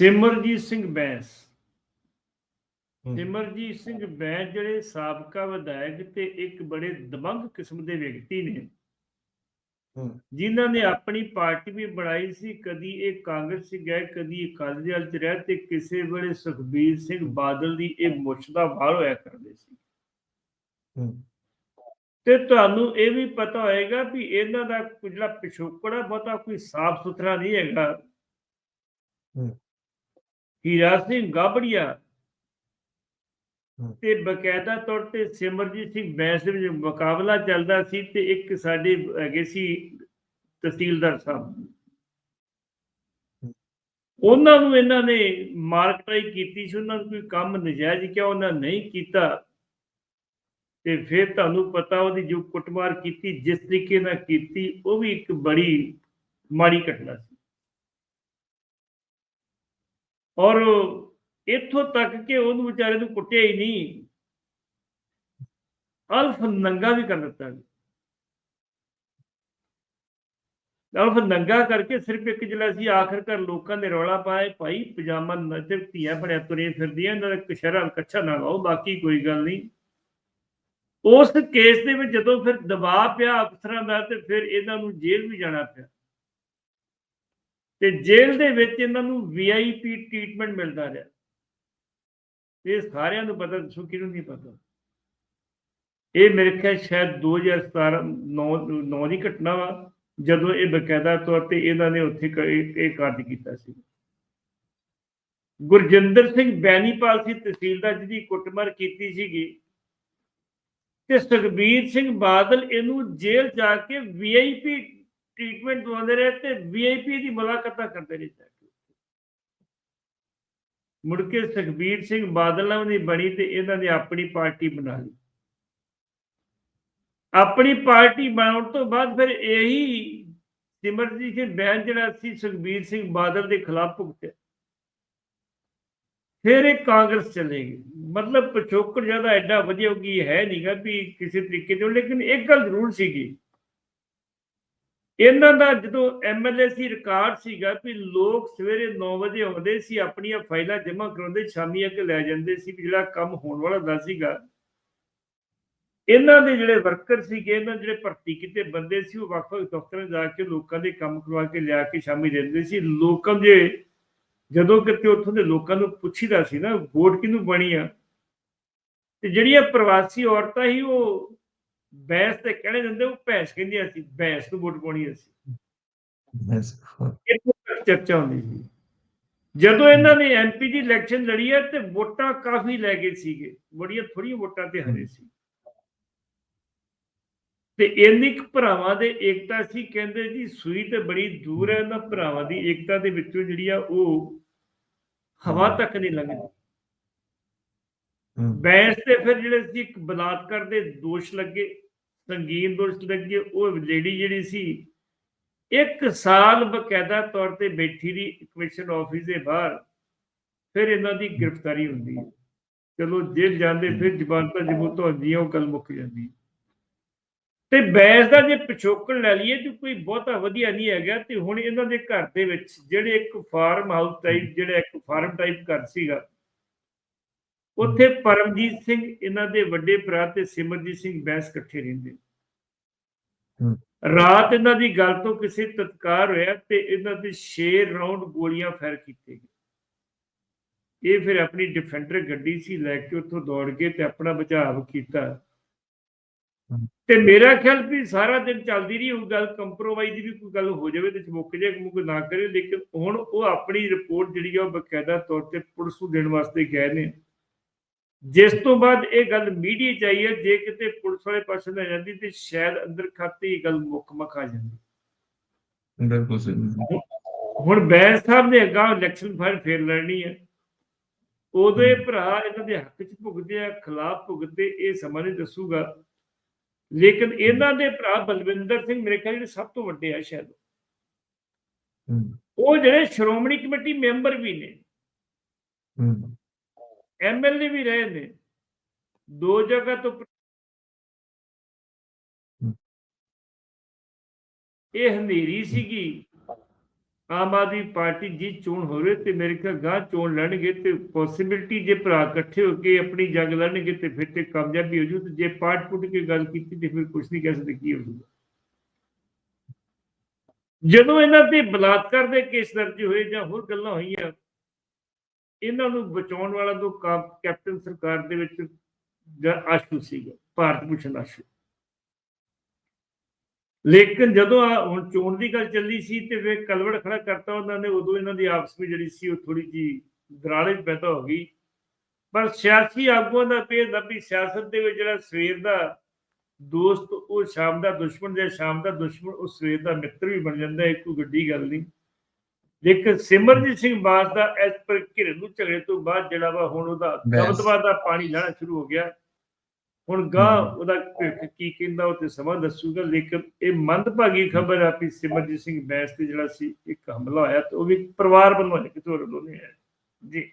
ਸਿਮਰਜੀਤ ਸਿੰਘ ਬੈਂਸ। ਸਿਮਰਜੀਤ ਸਿੰਘ ਬੈਂਸ ਜਿਹੜੇ ਸਾਬਕਾ ਵਿਧਾਇਕ ਤੇ ਇੱਕ ਬੜੇ ਦਬੰਗ ਕਿਸਮ ਦੇ ਵਿਅਕਤੀ ਨੇ। ਜਿਨ੍ਹਾਂ ਨੇ ਆਪਣੀ ਪਾਰਟੀ ਵੀ ਬਣਾਈ ਸੀ ਕਦੀ ਇਹ ਕਾਂਗਰਸ 'ਚ ਗਏ ਕਦੀ ਅਕਾਲੀ ਦਲ 'ਚ ਰਹੇ ਤੇ ਕਿਸੇ ਵੇਲੇ ਸੁਖਬੀਰ ਸਿੰਘ ਬਾਦਲ ਦੀ ਇਹ ਮੁੱਛ ਦਾ ਵਾਲ ਹੋਇਆ ਕਰਦੇ ਸੀ। ਤੇ ਤੁਹਾਨੂੰ ਇਹ ਵੀ ਪਤਾ ਹੋਏਗਾ ਵੀ ਇਹਨਾਂ ਦਾ ਜਿਹੜਾ ਪਿਛੋਕੜ ਬਹੁਤਾ ਕੋਈ ਸਾਫ਼ ਸੁਥਰਾ ਨਹੀਂ ਹੈਗਾ। ਹੀਰਾ ਸਿੰਘ ਗਾਬੜੀਆ। ਤੇ ਬਕਾਇਦਾ ਤੌਰ ਤੇ ਸਿਮਰਜੀਤ ਸਿੰਘ ਬੈਂਸ ਦੇ ਵਿੱਚ ਮੁਕਾਬਲਾ ਚੱਲਦਾ ਸੀ ਤੇ ਇੱਕ ਸਾਡੇ ਹੈਗੇ ਸੀ ਤਹਿਸੀਲਦਾਰ ਸਾਹਿਬ। ਉਹਨਾਂ ਨੂੰ ਇਹਨਾਂ ਨੇ ਮਾਰਕਟਾਈ ਕੀਤੀ ਸੀ ਉਹਨਾਂ ਨੂੰ ਕੋਈ ਕੰਮ ਨਜਾਇਜ਼ ਕਿਹਾ ਉਹਨਾਂ ਨਹੀਂ ਕੀਤਾ ਤੇ ਫਿਰ ਤੁਹਾਨੂੰ ਪਤਾ ਉਹਦੀ ਜੋ ਕੁੱਟਮਾਰ ਕੀਤੀ ਜਿਸ ਤਰੀਕੇ ਨਾਲ ਕੀਤੀ ਉਹ ਵੀ ਇੱਕ ਬੜੀ ਮਾੜੀ ਘਟਨਾ ਸੀ ਔਰ ਇੱਥੋਂ ਤੱਕ ਕਿ ਉਹਨੂੰ ਵਿਚਾਰੇ ਨੂੰ ਕੁੱਟਿਆ ਹੀ ਨਹੀਂ। ਅਲਫ ਨੰਗਾ ਵੀ ਕਰ ਦਿੱਤਾ ਅਲਫ ਨੰਗਾ ਕਰਕੇ ਸਿਰਫ ਇੱਕ ਜਿਹੜਾ ਸੀ, ਆਖਰਕਾਰ ਲੋਕਾਂ ਨੇ ਰੌਲਾ ਪਾਇਆ ਭਾਈ ਪਜਾਮਾ ਨਜ਼ਰ ਧੀਆਂ ਬਣਿਆ ਤੁਰੇ ਫਿਰਦੀਆਂ, ਇਹਨਾਂ ਦਾ ਕਸ਼ਰਾ ਕੱਛਾ ਨਾ ਲਾਓ, ਬਾਕੀ ਕੋਈ ਗੱਲ ਨਹੀਂ। ਉਸ ਕੇਸ ਦੇ ਵਿੱਚ ਜਦੋਂ ਫਿਰ ਦਬਾਅ ਪਿਆ ਅਫਸਰਾਂ ਦਾ ਤੇ ਫਿਰ ਇਹਨਾਂ ਨੂੰ ਜੇਲ੍ਹ ਵੀ ਜਾਣਾ ਪਿਆ। ਤੇ ਜੇਲ੍ਹ ਦੇ ਵਿੱਚ ਇਹਨਾਂ ਨੂੰ ਵੀਆਈਪੀ ਟ੍ਰੀਟਮੈਂਟ ਮਿਲਦਾ ਰਿਹਾ। ਇਹ ਸਾਰਿਆਂ ਨੂੰ ਪਤਾ, ਦੱਸੋ ਕਿਹਨੂੰ ਨਹੀਂ ਪਤਾ? ਇਹ ਮੇਰੇ ਖਿਆਲ ਸ਼ਾਇਦ 2017 9 9 ਦੀ ਘਟਨਾ ਵਾ, ਜਦੋਂ ਇਹ ਬਕਾਇਦਾ ਤੌਰ ਤੇ ਇਹਨਾਂ ਨੇ ਉੱਥੇ ਇਹ ਕਾਰਜ ਕੀਤਾ ਸੀ। ਗੁਰਜਿੰਦਰ ਸਿੰਘ ਬੈਨੀਪਾਲ ਸੀ, ਤਹਿਸੀਲਦਾਰ ਜਿਹਦੀ ਕੁੱਟਮਾਰ ਕੀਤੀ ਸੀਗੀ। ਤੇ ਸੁਖਬੀਰ ਸਿੰਘ ਬਾਦਲ ਇਹਨੂੰ ਜੇਲ੍ਹ ਜਾ ਕੇ ਵੀਆਈਪੀ ਟ੍ਰੀਟਮੈਂਟ ਦਵਾਉਂਦੇ ਰਹੇ ਤੇ ਵੀਆਈਪੀ ਦੀ ਮੁਲਾਕਾਤਾਂ ਕਰਦੇ ਰਹੇ ਮੁੜ ਕੇ ਸੁਖਬੀਰ ਸਿੰਘ ਬਾਦਲ ਨਾਲ ਬਣੀ ਤੇ ਇਹਨਾਂ ਨੇ ਆਪਣੀ ਪਾਰਟੀ ਬਣਾ ਲਈ। ਆਪਣੀ ਪਾਰਟੀ ਬਣਾਉਣ ਤੋਂ ਬਾਅਦ ਫਿਰ ਇਹੀ ਸਿਮਰਜੀਤ ਸਿੰਘ ਬੈਨ ਜਿਹੜਾ ਸੀ ਸੁਖਬੀਰ ਸਿੰਘ ਬਾਦਲ ਦੇ ਖਿਲਾਫ ਭੁਗਤਿਆ। ਫਿਰ ਇਹ ਕਾਂਗਰਸ ਚਲੇ ਗਏ ਮਤਲਬ ਪਿਛੋਕੜ ਜ਼ਿਆਦਾ ਐਡਾ ਵਧੀਆ ਹੋ ਗਈ ਹੈ ਨਹੀਂਗਾ ਵੀ ਕਿਸੇ ਤਰੀਕੇ ਤੋਂ ਲੇਕਿਨ ਇੱਕ ਗੱਲ ਜ਼ਰੂਰ ਸੀਗੀ ਇਹਨਾਂ ਦਾ ਜਦੋਂ ਐਮਐਲਏ ਸੀ ਰਿਕਾਰਡ ਸੀਗਾ ਵੀ ਲੋਕ ਸਵੇਰੇ 9 ਵਜੇ ਆਉਂਦੇ ਸੀ, ਆਪਣੀਆਂ ਫਾਈਲਾਂ ਜਮ੍ਹਾਂ ਕਰਾਉਂਦੇ, ਸ਼ਾਮੀ ਆ ਲੈ ਜਾਂਦੇ ਸੀ, ਵੀ ਜਿਹੜਾ ਕੰਮ ਹੋਣ ਵਾਲਾ ਹੁੰਦਾ ਸੀਗਾ। ਇਹਨਾਂ ਦੇ ਜਿਹੜੇ ਵਰਕਰ ਸੀਗੇ, ਇਹਨਾਂ ਜਿਹੜੇ ਭਰਤੀ ਕੀਤੇ ਬੰਦੇ ਸੀ, ਉਹ ਵੱਖ-ਵੱਖ ਦਫ਼ਤਰਾਂ ਜਾ ਕੇ ਲੋਕਾਂ ਦੇ ਕੰਮ ਕਰਵਾ ਕੇ ਲਿਆ ਕੇ ਸ਼ਾਮੀ ਦਿੰਦੇ ਸੀ। ਲੋਕਾਂ ਦੇ, ਜਦੋਂ ਕਿਤੇ ਉੱਥੋਂ ਦੇ ਲੋਕਾਂ ਨੂੰ ਪੁੱਛੀਦਾ ਸੀ ਨਾ, ਵੋਟ ਕਿਹਨੂੰ ਬਣੀ ਆ? ਤੇ ਜਿਹੜੀਆਂ ਪ੍ਰਵਾਸੀ ਔਰਤਾਂ ਸੀ, ਉਹ ਬੈਂਸ ਤੇ ਕਹਿਣੇ ਦਿੰਦੇ ਉਹ ਭੈਂਸ ਕਹਿੰਦੀਆਂ ਸੀ ਬੈਂਸ ਨੂੰ ਵੋਟ ਪਾਉਣੀ ਅਸੀਂ। ਤੱਕ ਚਰਚਾ ਹੁੰਦੀ ਸੀ। ਜਦੋਂ ਇਹਨਾਂ ਨੇ ਐਮਪੀ ਦੀ ਇਲੈਕਸ਼ਨ ਲੜੀ ਹੈ ਤੇ ਵੋਟਾਂ ਕਾਫੀ ਲੈ ਗਏ ਸੀਗੇ। ਬੜੀਆਂ ਥੋੜੀਆਂ ਵੋਟਾਂ ਤੇ ਹਰੇ ਸੀ। ਤੇ ਇੰਨੀ ਕੁ ਭਰਾਵਾਂ ਦੇ ਏਕਤਾ ਸੀ ਕਹਿੰਦੇ ਜੀ ਸੂਈ ਤੇ ਬੜੀ ਦੂਰ ਹੈ ਇਹਨਾਂ ਭਰਾਵਾਂ ਦੀ ਏਕਤਾ ਦੇ ਵਿੱਚੋਂ ਜਿਹੜੀ ਆ ਉਹ ਹਵਾ ਤੱਕ ਨਹੀਂ ਲੰਘਦੀ। ਬੈਂਸ ਤੇ ਫਿਰ ਜਿਹੜੇ ਸੀ, ਇੱਕ ਬਲਾਤਕਾਰ ਦੇ ਦੋਸ਼ ਲੱਗੇ, ਸੰਗੀਨ ਦੋਸ਼ ਲੱਗੇ, ਉਹ ਲੇਡੀ ਜਿਹੜੀ ਸੀ, ਇੱਕ ਸਾਲ ਬਕਾਇਦਾ ਤੌਰ ਤੇ ਬੈਠੀ ਦੀ ਕਮਿਸ਼ਨ ਆਫਿਸ ਦੇ ਬਾਹਰ, ਫਿਰ ਇਹਨਾਂ ਦੀ ਗ੍ਰਿਫਤਾਰੀ ਹੁੰਦੀ ਹੈ। ਚਲੋ, ਜੇਲ੍ਹ ਜਾਂਦੇ ਫਿਰ ਜ਼ਬਾਨ ਤਾਂ ਜ਼ਬੂਤ ਹੁੰਦੀ ਹੈ ਉਹ ਗੱਲ ਮੁੱਕ ਜਾਂਦੀ ਤੇ ਬੈਂਸ ਦਾ ਜੇ ਪਿਛੋਕੜ ਲੈ ਲਈਏ, ਤੇ ਕੋਈ ਬਹੁਤਾ ਵਧੀਆ ਨਹੀਂ ਹੈਗਾ, ਤੇ ਹੁਣ ਇਹਨਾਂ ਦੇ ਘਰ ਦੇ ਵਿੱਚ ਜਿਹੜੇ ਇੱਕ ਫਾਰਮ ਹਾਊਸ ਟਾਈਪ ਜਿਹੜਾ ਇੱਕ ਫਾਰਮ ਟਾਈਪ ਘਰ ਸੀਗਾ ਉੱਥੇ ਪਰਮਜੀਤ ਸਿੰਘ ਇਹਨਾਂ ਦੇ ਵੱਡੇ ਭਰਾ ਤੇ ਸਿਮਰਜੀਤ ਸਿੰਘ ਬੈਂਸ ਇਕੱਠੇ ਰਹਿੰਦੇ। ਰਾਤ ਇਹਨਾਂ ਦੀ ਗੱਲ ਤੋਂ ਕਿਸੇ ਤਤਕਾਰ ਹੋਇਆ ਤੇ ਇਹਨਾਂ ਦੇ 6 ਰਾਉਂਡ ਗੋਲੀਆਂ ਫਾਇਰ ਕੀਤੇ ਗਏ ਇਹ ਫਿਰ ਆਪਣੀ ਡਿਫੈਂਡਰ ਗੱਡੀ ਸੀ ਲੈ ਕੇ ਉੱਥੋਂ ਦੌੜ ਗਏ ਤੇ ਆਪਣਾ ਬਚਾਅ ਕੀਤਾ। ਤੇ ਮੇਰਾ ਖਿਆਲ ਵੀ ਸਾਰਾ ਦਿਨ ਚੱਲਦੀ ਰਹੀ ਉਹ ਗੱਲ ਕੰਪਰੋਮਾਈਜ਼ ਦੀ ਵੀ ਕੋਈ ਗੱਲ ਹੋ ਜਾਵੇ ਤੇ ਮੁੱਕ ਜਾਏ ਮੁੱਕ ਨਾ ਕਰੇ ਲੇਕਿਨ ਹੁਣ ਉਹ ਆਪਣੀ ਰਿਪੋਰਟ ਜਿਹੜੀ ਆ ਉਹ ਬਕਾਇਦਾ ਤੌਰ ਤੇ ਪੁਲਿਸ ਨੂੰ ਦੇਣ ਵਾਸਤੇ ਗਏ ਨੇ ਜਿਸ ਤੋਂ ਬਾਅਦ ਇਹ ਗੱਲ ਮੀਡੀਆ ਚ ਆਈ ਹੈ ਜੇ ਕਿਤੇ ਪੁਲਿਸ ਵਾਲੇ ਪਾਸੇ ਨਾ ਜਾਂਦੀ ਤੇ ਸ਼ਾਇਦ ਅੰਦਰ ਖਾਤੇ ਇਹ ਗੱਲ ਮੁੱਕ ਮਕ ਆ ਜਾਂਦੀ। ਬਿਲਕੁਲ ਸਹੀ। ਹੁਣ ਬੈਂਸ ਸਾਹਿਬ ਨੇ ਅੱਗਾ ਇਲੈਕਸ਼ਨ ਫਾਈਲ ਫੇਰ ਲੜਨੀ ਹੈ। ਉਦੋਂ ਇਹ ਭਰਾ ਇਹਨਾਂ ਦੇ ਹੱਕ ਚ ਭੁਗਦੇ ਆ ਖਿਲਾਫ ਭੁਗਦੇ ਇਹ ਸਮਾਂ ਨਹੀਂ ਦੱਸੂਗਾ। ਲੇਕਿਨ ਇਹਨਾਂ ਦੇ ਭਰਾ ਬਲਵਿੰਦਰ ਸਿੰਘ ਮੇਰੇ ਖਿਆਲ ਜਿਹੜੇ ਸਭ ਤੋਂ ਵੱਡੇ ਆ ਸ਼ਾਇਦ। ਉਹ ਜਿਹੜੇ ਸ਼੍ਰੋਮਣੀ ਕਮੇਟੀ ਮੈਂਬਰ ਵੀ ਨੇ। ਐਮਐਲਏ ਵੀ ਰਹੇ ਨੇ। ਦੋ ਜਗ੍ਹਾ ਤੋਂ। ਇਹ ਹਨੇਰੀ ਸੀਗੀ। ਆਮ ਆਦਮੀ ਪਾਰਟੀ ਜੀ ਚੋਣ ਹੋਵੇ ਤੇ ਮੇਰੇ ਖਿਆਲ ਗਾਂ ਚੋਣ ਲੜਨਗੇ ਤੇ ਪੋਸਿਬਿਲਿਟੀ ਜੇ ਭਰਾ ਇਕੱਠੇ ਹੋ ਕੇ ਆਪਣੀ ਜੰਗ ਲੜਨਗੇ ਤੇ ਫਿਰ ਤੇ ਕਾਮਯਾਬੀ ਹੋ ਜੂ ਤੇ ਜੇ ਪਾਰਟ ਪੁੱਟ ਕੇ ਗੱਲ ਕੀਤੀ ਤੇ ਫਿਰ ਕੁਝ ਨਹੀਂ ਕਹਿ ਸਕਦੇ ਕੀ ਹੋ ਜੂਗਾ। ਜਦੋਂ ਇਹਨਾਂ ਤੇ ਬਲਾਤਕਾਰ ਦੇ ਕੇਸ ਦਰਜ ਹੋਏ ਜਾਂ ਹੋਰ ਗੱਲਾਂ ਹੋਈਆਂ ਇਹਨਾਂ ਨੂੰ ਬਚਾਉਣ ਵਾਲਾ ਤੋਂ ਕਾ- ਕੈਪਟਨ ਸਰਕਾਰ ਦੇ ਵਿੱਚ ਆਸ਼ੂ ਸੀਗਾ, ਭਾਰਤ ਭੂਸ਼ਣ ਆਸ਼ੂ। ਲੇਕਿਨ ਜਦੋਂ ਹੁਣ ਚੋਣ ਦੀ ਗੱਲ ਚੱਲੀ ਸੀ ਤੇ ਵੇ ਕਲਵੜ ਖੜਾ ਕਰਤਾ ਉਹਨਾਂ ਨੇ, ਉਦੋਂ ਇਹਨਾਂ ਦੀ ਆਪਸ ਵਿੱਚ ਜਿਹੜੀ ਸੀ ਉਹ ਥੋੜੀ ਜੀ ਦਰਾੜੇ ਪੈਦਾ ਹੋ ਗਈ। ਪਰ ਸਿਆਸੀ ਆਗੂਆਂ ਦਾ ਪੇਰ ਦਾ ਵੀ ਸਿਆਸਤ ਦੇ ਵਿੱਚ ਜਿਹੜਾ ਸਵੇਰ ਦਾ ਦੋਸਤ, ਉਹ ਸ਼ਾਮ ਦਾ ਦੁਸ਼ਮਣ, ਜੇ ਸ਼ਾਮ ਦਾ ਦੁਸ਼ਮਣ, ਉਹ ਸਵੇਰ ਦਾ ਮਿੱਤਰ ਵੀ ਬਣ ਜਾਂਦਾ ਹੈ ਕੋਈ ਵੱਡੀ ਗੱਲ ਨਹੀਂ। ਲੇਕਿਨ ਸਿਮਰਜੀਤ ਸਿੰਘ ਬਾਸ ਦਾ ਇਸ ਪਰ ਘਿਰੇਲੂ ਝਗੜੇ ਤੋਂ ਬਾਅਦ ਜਿਹੜਾ ਵਾ ਹੁਣ ਉਹਦਾ। ਦਬਦਬਾ ਦਾ ਪਾਣੀ ਲਾਣਾ ਸ਼ੁਰੂ ਹੋ ਗਿਆ ਹੁਣ ਗਾਂ। ਉਹਦਾ ਕੀ ਕਹਿੰਦਾ ਉਹ ਤੇ ਸਮਾਂ ਦੱਸੂਗਾ ਲੇਕਿਨ ਇਹ ਮੰਦਭਾਗੀ ਖਬਰ ਆ ਵੀ ਸਿਮਰਜੀਤ ਸਿੰਘ ਬੈਂਸ ਤੇ ਜਿਹੜਾ ਸੀ ਇੱਕ ਹਮਲਾ ਹੋਇਆ ਤੇ ਉਹ ਵੀ ਪਰਿਵਾਰ ਵੱਲੋਂ ਹੈ ਕਿਤੇ ਹੋਰ ਵੱਲੋਂ ਨਹੀਂ ਹੈ ਜੀ